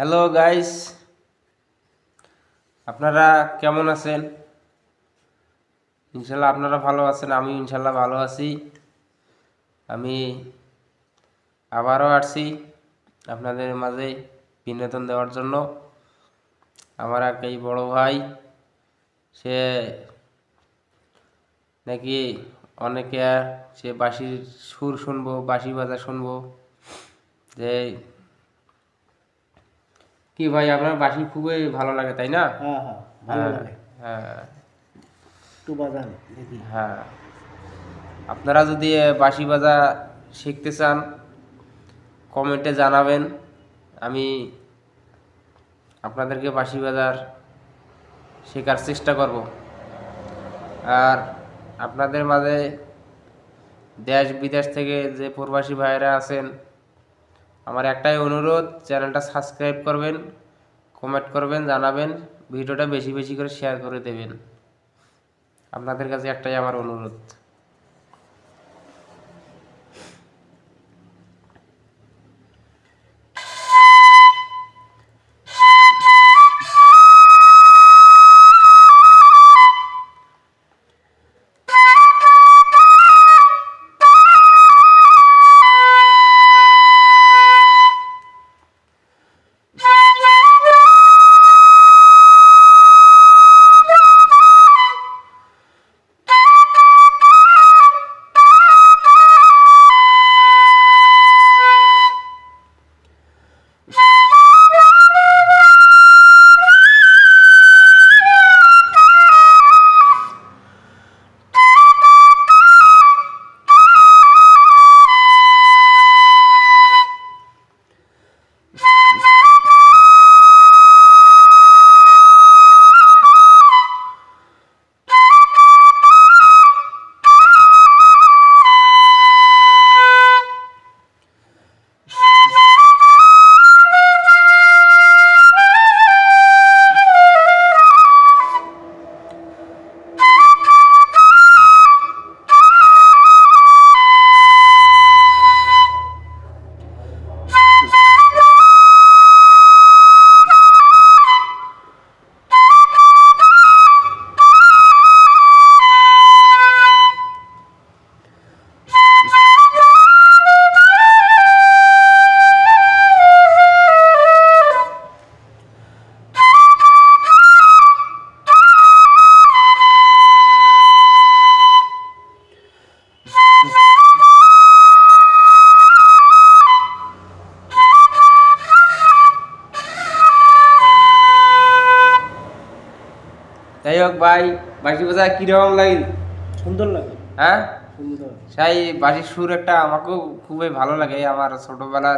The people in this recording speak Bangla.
হ্যালো গাইস আপনারা কেমন আছেন? ইনশাল্লাহ আপনারা ভালো আছেন আমি ইনশাল্লাহ ভালো আছি। আমি আবারও আসছি আপনাদের মাঝে বিনোদন দেওয়ার জন্য। আমার এক এই বড় ভাই, সে নাকি অনেকে সে বাঁশির সুর শুনব, বাঁশি বাজা শুনব, যে কি ভাই আপনার বাঁশি খুবই ভালো লাগে তাই না? হ্যাঁ হ্যাঁ হ্যাঁ একটু বাজান দেখি। আপনারা যদি বাঁশি বাজা শিখতে চান কমেন্টে জানাবেন। আমি আপনাদেরকে বাঁশি বাজার শেখার চেষ্টা করব। আর আপনাদের মাঝে দেশ বিদেশ থেকে যে প্রবাসী ভাইয়েরা আছেন আমার একটাই অনুরোধ, চ্যানেলটা সাবস্ক্রাইব করবেন কমেন্ট করবেন, জানাবেন, ভিডিওটা বেশি বেশি করে শেয়ার করে দেবেন। আপনাদের কাছে একটাই আমার অনুরোধ। যাই হোক ভাই বাঁশি বাজা কীরকম লাগে? সুন্দর লাগে। হ্যাঁ? সুন্দর। সেই বাসির সুর একটা আমাকেও খুবই ভালো লাগে আমার ছোটবেলা